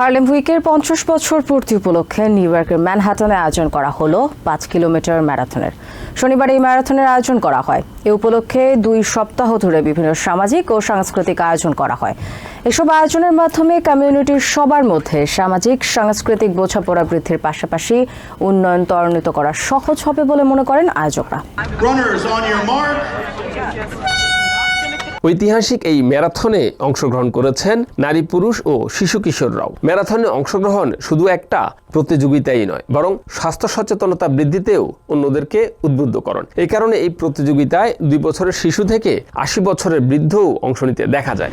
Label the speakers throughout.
Speaker 1: Harlem উইকের পঞ্চাশ বছর পূর্তি উপলক্ষে নিউ ইয়র্কের ম্যানহাটনে আয়োজন করা হলো পাঁচ কিলোমিটার ম্যারাথনের। শনিবার এই ম্যারাথনের আয়োজন করা হয়। এ উপলক্ষে দুই সপ্তাহ ধরে বিভিন্ন সামাজিক ও সাংস্কৃতিক আয়োজন করা হয়। এসব আয়োজনের মাধ্যমে কমিউনিটির সবার মধ্যে সামাজিক, সাংস্কৃতিক বোঝাপড়া বৃদ্ধির পাশাপাশি উন্নয়ন ত্বরান্বিত করা সহজ হবে বলে মনে করেন আয়োজকরা।
Speaker 2: ঐতিহাসিক এই ম্যারাথনে অংশগ্রহণ করেছেন নারী পুরুষ ও শিশু কিশোররাও ম্যারাথনে অংশগ্রহণ শুধু একটা প্রতিযোগিতাই নয়, বরং স্বাস্থ্য সচেতনতা বৃদ্ধিতেও অন্যদেরকে উদ্বুদ্ধ উদ্বুদ্ধকরণ এই কারণে এই প্রতিযোগিতায় দুই বছরের শিশু থেকে আশি বছরের বৃদ্ধও অংশ নিতে দেখা যায়।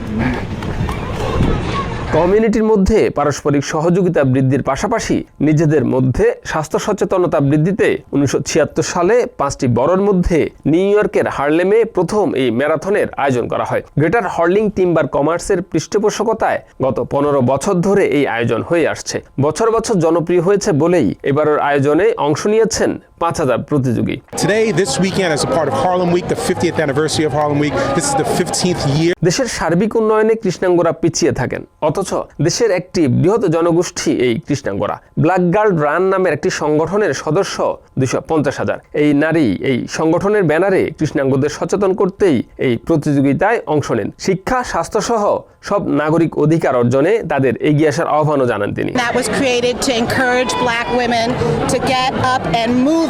Speaker 2: কমিউনিটির মধ্যে পারস্পরিক সহযোগিতা বৃদ্ধির পাশাপাশি নিজেদের মধ্যে স্বাস্থ্য সচেতনতা বৃদ্ধিতে উনিশশো ছিয়াত্তর সালে পাঁচটি বড়র মধ্যে নিউ ইয়র্কের হার্লেমে প্রথম এই ম্যারাথনের আয়োজন করা হয়। গ্রেটার হার্লিং টিম্বার কমার্সের পৃষ্ঠপোষকতায় গত পনেরো বছর ধরে এই আয়োজন হয়ে আসছে। বছর বছর জনপ্রিয় হয়েছে বলেই এবারের আয়োজনে অংশ নিয়েছেন পাঁচ হাজার প্রতিযোগী।
Speaker 3: Today, this weekend, as a part of Harlem Week, the 50th anniversary of Harlem Week, this is the 15th year.
Speaker 2: দেশের সার্বিক উন্নয়নে কৃষ্ণাঙ্গরা পিছিয়ে থাকেন। অথচ দেশের একটি বৃহৎ জনগোষ্ঠী এই কৃষ্ণাঙ্গরা। ব্ল্যাক গার্ল রান নামের একটি সংগঠনের সদস্য দুশো পঞ্চাশ হাজার। এই নারী এই সংগঠনের ব্যানারে কৃষ্ণাঙ্গদের সচেতন করতেই এই প্রতিযোগিতায় অংশ নেন। শিক্ষা স্বাস্থ্যসহ সব নাগরিক অধিকার অর্জনে তাদের এগিয়ে আসার আহ্বানও জানান তিনি।
Speaker 4: That was created to encourage black women to get up and life.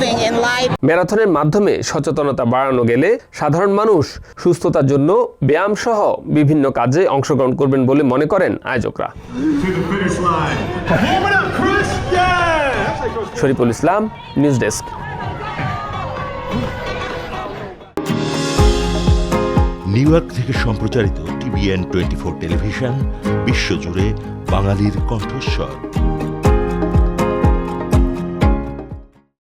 Speaker 2: ম্যারাথনের মাধ্যমে সচেতনতা বাড়ানো গেলে সাধারণ মানুষ সুস্থতার জন্য ব্যায়াম সহ বিভিন্ন কাজে অংশগ্রহণ করবেন বলে মনে করেন আয়োজকরা. Shariful Islam news desk.
Speaker 5: New York থেকে সম্প্রচারিত টিভিএন টোয়েন্টি ফোর টেলিভিশন বিশ্বজুড়ে বাঙালির কণ্ঠস্বর।